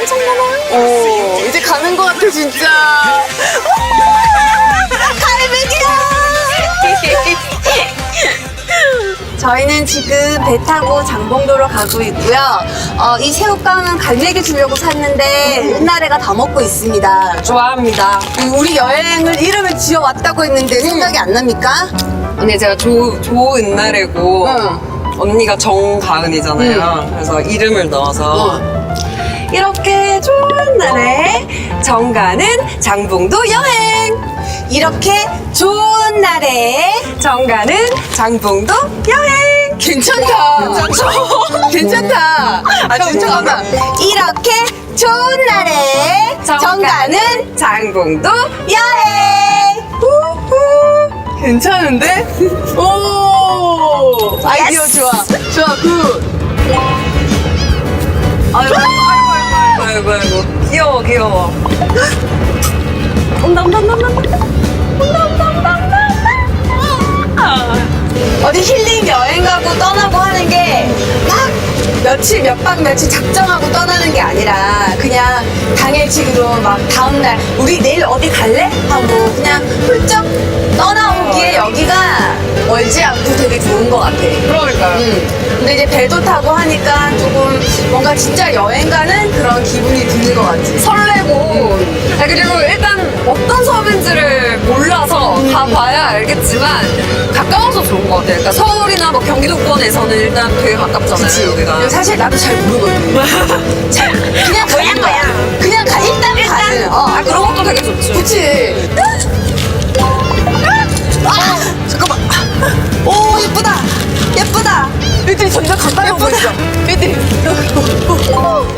엄청 많아. 오 이제 가는 거 같아 진짜. 저희는 지금 배 타고 장봉도로 가고 있고요. 어, 이 새우깡은 갈매기 주려고 샀는데 은나래가 다 먹고 있습니다. 좋아합니다. 우리 여행을 이름을 지어 왔다고 했는데 생각이 안 납니까? 언니 제가 조, 조은나래고 응. 언니가 정가은이잖아요. 그래서 이름을 넣어서 이렇게 좋은 날에 정가는 장봉도 여행 이렇게 좋은 날에 정가는 장봉도 여행. 괜찮다. 괜찮죠? 괜찮다. 아 진짜 이렇게 좋은 날에 정가는 장봉도 여행. 후후. 괜찮은데? 오 아이디어 Yes. 좋아 좋아 굿. 아이고 아이고 아이고 아이고 아이고 귀여워 귀여워. 온다 온다 온다 온다. 어디 힐링 여행 가고 떠나고 하는 게 막 며칠 몇 박 며칠 작정하고 떠나는 게 아니라 그냥 당일치기로 막 다음날 우리 내일 어디 갈래? 하고 그냥 훌쩍 떠나오기에 여기가 멀지 않고 되게 좋은 것 같아. 그러니까요 음. 근데 이제 배도 타고 하니까 조금 뭔가 진짜 여행 가는 그런 기분이 드는 것 같지. 설레고 아, 그리고 일단 어떤 섬인지를 가봐야 알겠지만 가까워서 좋은 것 같아요 그러니까 서울이나 뭐 경기도권에서는 일단 되게 가깝잖아요 여기가 근데 사실 나도 잘 모르거든. 잘 그냥 가는 거야. 그냥 가 일단 가는. 어. 아 그런 것도 되게 좋죠 그치? 아! 잠깐만. 오, 예쁘다. 예쁘다. 애들이 점점 가까이 오고 있어. 애들이. 오,